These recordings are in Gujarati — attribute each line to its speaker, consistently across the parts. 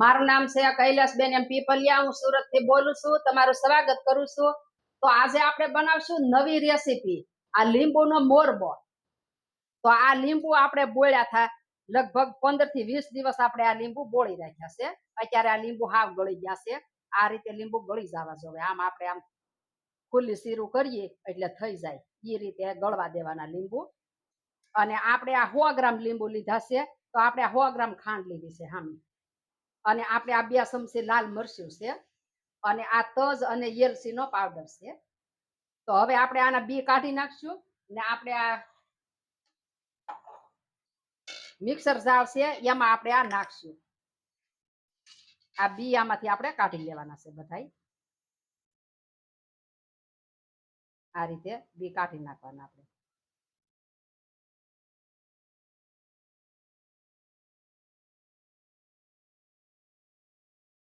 Speaker 1: મારું નામ છે કૈલાસબેન. એમ પીપલિયા, હું સુરતથી બોલું છું. તમારું સ્વાગત કરું છું. તો આજે આપણે બનાવશું નવી રેસીપી. આ લીંબુનો મોરબો. તો આ લીંબુ આપણે બોળ્યા હતા લગભગ પંદરથી વીસ દિવસ આપણે આ લીંબુ બોળી રાખ્યા છે. અત્યારે આ લીંબુ હાવ ગળી ગયા છે. આ રીતે લીંબુ ગળી જવા જોવે. આમ આપણે આમ ખુલ્લી સીરું કરીએ એટલે થઈ જાય. એ રીતે ગળવા દેવાના લીંબુ. અને આપણે આ સો ગ્રામ લીંબુ લીધા છે. તો આપણે આ સો ગ્રામ ખાંડ લીધી છે. હામી. અને આપણે આ બે ચમચી લાલ મરચું છે. અને આ તજ અને એલચી નો પાવડર છે. તો હવે આપણે આના બી કાઢી નાખશું ને આપણે આ મિક્સર જાવ છે, એમાં આપણે આ નાખશું. આ બી આમાંથી આપણે કાઢી લેવાના છે બધા આ રીતે બી કાઢી નાખવાના આપણે.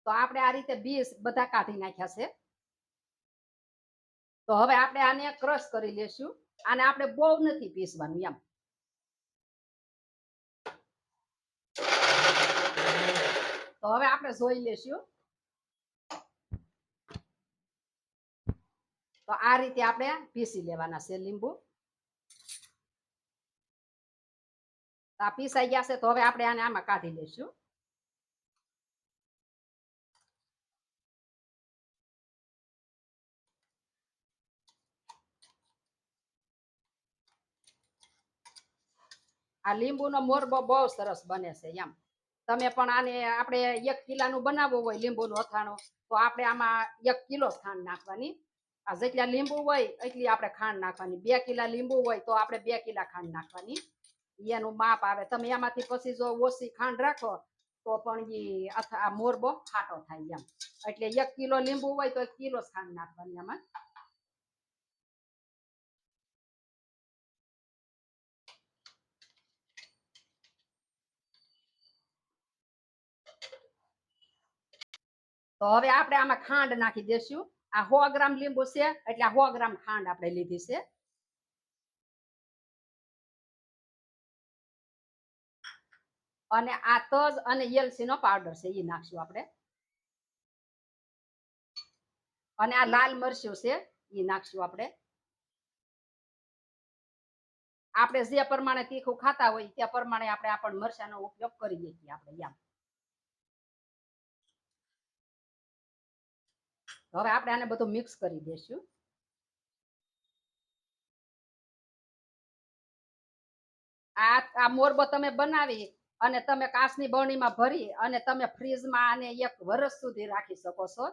Speaker 1: તો આપણે આ રીતે બીજ બધા કાઢી નાખ્યા છે. તો હવે આપણે આને ક્રશ કરી લેશું. આને આપણે બહુ નથી પીસવાનું એમ. તો હવે આપણે જોઈ લેશું. તો આ રીતે આપણે પીસી લેવાના છે લીંબુ. આ પીસાઈ ગયા છે, તો હવે આપણે આને આમાં કાઢી લેશું. આ લીંબુનો મોરબો બહુ સરસ બને છે એમ. તમે પણ આને આપણે એક કિલાનું બનાવવું હોય લીંબુનું અથાણું, તો આપણે આમાં એક કિલો ખાંડ નાખવાની. આ જેટલા લીંબુ હોય એટલી આપણે ખાંડ નાખવાની. બે કિલા લીંબુ હોય તો આપણે બે કિલા ખાંડ નાખવાની. એનું માપ આવે. તમે એમાંથી પછી જો ઓછી ખાંડ રાખો, તો પણ અથા, આ મોરબો ખાટો થાય એમ. એટલે એક કિલો લીંબુ હોય તો એક કિલો ખાંડ નાખવાની આમાં. તો હવે આપણે આમાં ખાંડ નાખી દેશું. આ સો ગ્રામ લીંબુ છે, એટલે આ સો ગ્રામ ખાંડ આપણે લીધી છે. અને આ તજ અને એલસી નો પાવડર છે એ નાખશું આપણે. અને આ લાલ મરચું છે એ નાખશું આપણે. આપણે જે પ્રમાણે તીખું ખાતા હોય તે પ્રમાણે આપણે આપણ પણ મરચાનો ઉપયોગ કરીએ દઈએ આપણે એમ. હવે આપણે આને બધું મિક્સ કરી દેશું આ આ મોરબો તમે બનાવી અને તમે કાચની બરણીમાં ભરી અને તમે ફ્રીજમાં આને એક વર્ષ સુધી રાખી શકો છો.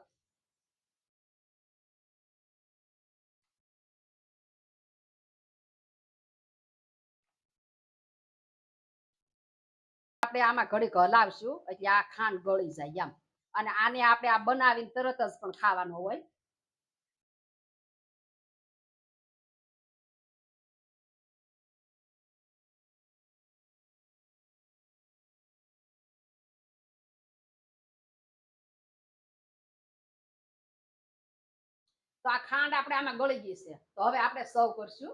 Speaker 1: આપણે આમાં ઘડીક હલાવશું, એટલે આ ખાંડ ગળી જાય એમ. અને આને આપણે આ બનાવીને તરત જ પણ ખાવાનો હોય. તો આ ખાંડ આપણે આમાં ગળી ગઈ છે. તો હવે આપણે સર્વ કરશું.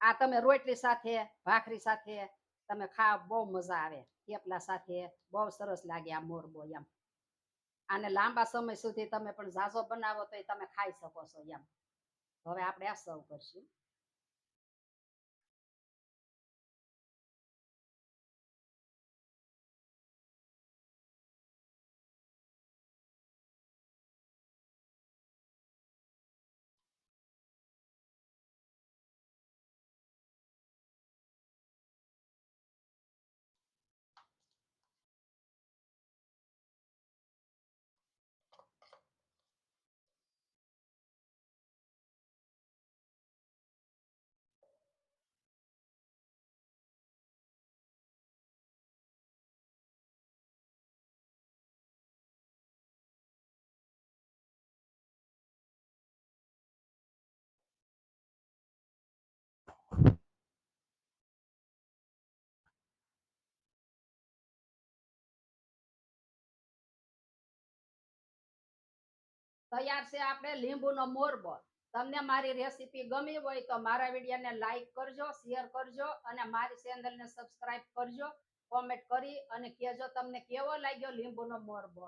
Speaker 1: આ તમે રોટલી સાથે, ભાખરી સાથે તમે ખાવ, બહુ મજા આવે. થેપલા સાથે બહુ સરસ લાગે આ મોરબો એમ. આને લાંબા સમય સુધી તમે પણ ઝાઝો બનાવો તો તમે ખાઈ શકો છો એમ. હવે આપણે આ સર્વ કરશું. તૈયાર છે આપણે લીંબુનો મોરબો તમને મારી રેસીપી ગમી હોય તો મારા વિડીયોને લાઈક કરજો શેર કરજો અને મારી ચેનલને સબસ્ક્રાઇબ કરજો કોમેન્ટ કરી અને કહેજો તમને કેવો લાગ્યો લીંબુનો મોરબો